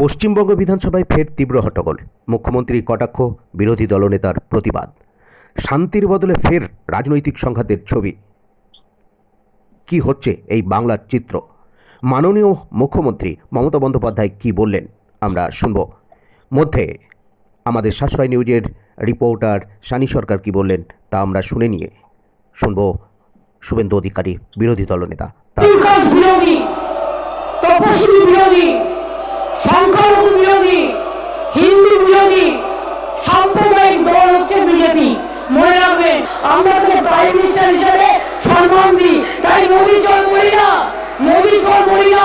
পশ্চিমবঙ্গ বিধানসভায় ফের তীব্র হট্টগোল। মুখ্যমন্ত্রী কটাক্ষ, বিরোধী দলনেতার প্রতিবাদ। শান্তির বদলে ফের রাজনৈতিক সংঘাতের ছবি। কি হচ্ছে এই বাংলার চিত্র? মাননীয় মুখ্যমন্ত্রী মমতা বন্দ্যোপাধ্যায় কি বললেন? আমরা শুনব। মধ্যে আমাদের সাশ্রয় নিউজের রিপোর্টার সানি সরকার কি বললেন, তা আমরা শুনে নিয়ে শুনব শুভেন্দু অধিকারী, বিরোধী দলনেতা। বিরোধী বিরোধী সংখ্যালঘু বিরোধী, হিন্দু বিরোধী, সাম্প্রদায়িক দল হচ্ছে বিজেপি। মনে রাখবেন আমরা তাকে প্রাইম মিনিস্টার হিসেবে সম্মান দিই, তাই মোদী চল বলি না মোদী চল না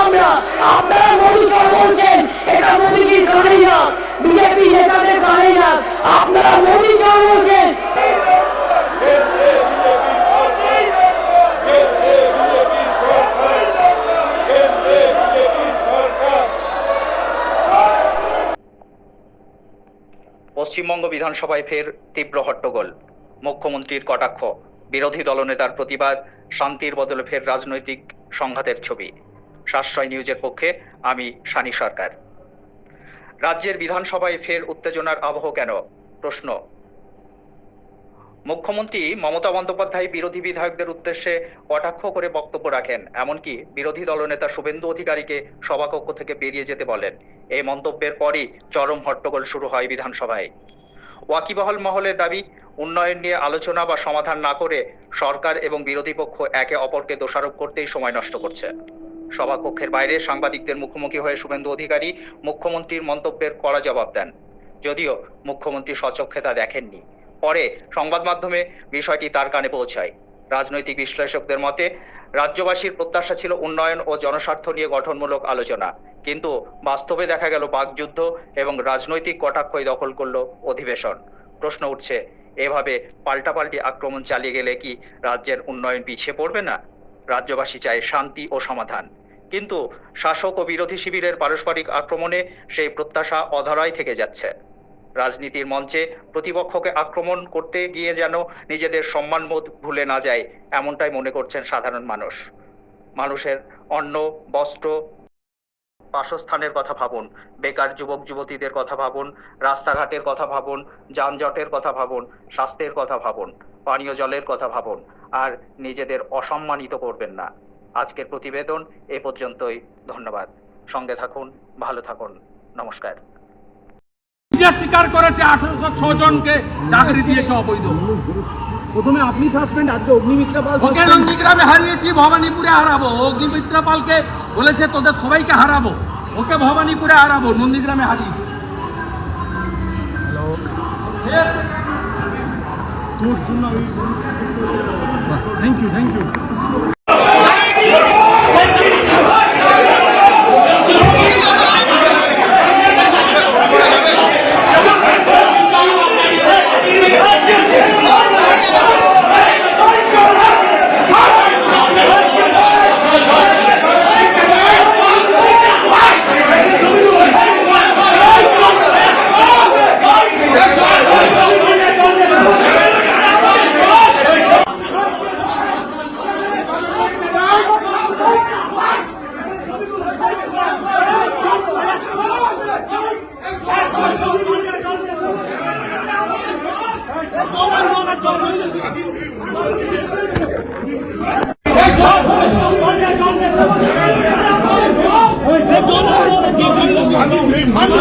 পশ্চিমবঙ্গ বিধানসভায় ফের তীব্র হট্টগোল। মুখ্যমন্ত্রীর কটাক্ষ, বিরোধী দলনেতার প্রতিবাদ, শান্তির বদলে ফের রাজনৈতিক সংঘাতের ছবি। সাশ্রয় নিউজের পক্ষে আমি সানি সরকার। রাজ্যের বিধানসভায় ফের উত্তেজনার আবহ কেন? প্রশ্ন। মুখ্যমন্ত্রী মমতা বন্দ্যোপাধ্যায় বিরোধী বিধায়কদের উদ্দেশ্যে কটাক্ষ করে বক্তব্য রাখেন, এমনকি বিরোধী দলনেতা শুভেন্দু অধিকারীকে সভাকক্ষ থেকে বেরিয়ে যেতে বলেন। এই মন্তব্যের পরই চরম হট্টগোল শুরু হয় বিধানসভায়। ওয়াকিবহল মহলের দাবি, উন্নয়ন নিয়ে আলোচনা বা সমাধান না করে সরকার এবং বিরোধী পক্ষ একে অপরকে দোষারোপ করতেই সময় নষ্ট করছে। সভাকক্ষের বাইরে সাংবাদিকদের মুখোমুখি হয়ে শুভেন্দু অধিকারী মুখ্যমন্ত্রীর মন্তব্যের কড়া জবাব দেন। যদিও মুখ্যমন্ত্রী সচক্ষে তা দেখেননি। পরে সংবাদ মাধ্যমে বিষয়টি তার কানে পৌঁছায়। রাজনৈতিক বিশ্লেষকদের মতে, রাজ্যবাসীর প্রত্যাশা ছিল উন্নয়ন ও জনস্বার্থ নিয়ে গঠনমূলক আলোচনা। কিন্তু বাস্তবে দেখা গেল বাকযুদ্ধ এবং রাজনৈতিক কটাক্ষই দখল করল অধিবেশন। প্রশ্ন উঠছে, এভাবে পাল্টাপাল্টি আক্রমণ চালিয়ে গেলে কি রাজ্যের উন্নয়ন পিছিয়ে পড়বে না? রাজ্যবাসী চায় শান্তি ও সমাধান। কিন্তু শাসক ও বিরোধী শিবিরের পারস্পরিক আক্রমণে সেই প্রত্যাশা অধরাই থেকে যাচ্ছে। রাজনীতির মঞ্চে প্রতিপক্ষকে আক্রমণ করতে গিয়ে যেন নিজেদের সম্মানবোধ ভুলে না যায়, এমনটাই মনে করছেন সাধারণ মানুষ। মানুষের অন্ন, বস্ত্র বাসস্থানের কথা ভাবুন বেকার যুবক যুবতীদের কথা ভাবুন রাস্তাঘাটের কথা ভাবুন যানজটের কথা ভাবুন স্বাস্থ্যের কথা ভাবুন পানীয় জলের কথা ভাবুন আর নিজেদের অসম্মানিত করবেন না। আজকের প্রতিবেদন এ পর্যন্তই ধন্যবাদ। সঙ্গে থাকুন ভালো থাকুন নমস্কার। স্বীকার করেছে আঠারোশো ছ জনকে চাকরি দিয়েছে অবৈধ। প্রথমে আপনি সাসপেন্ড আজকে অগ্নিমিত্রা পাল। হারিয়েছি ভবানীপুরে হারাবো। অগ্নিমিত্রা পালকে বলেছে তোদের সবাইকে হারাবো। ওকে ভবানীপুরে হারাবো নন্দীগ্রামে হারিয়েছে। তোর জন্য থ্যাংক ইউ থ্যাংক ইউ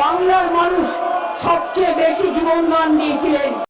বাংলার মানুষ সবচেয়ে বেশি জীবনদান দিয়েছিলেন।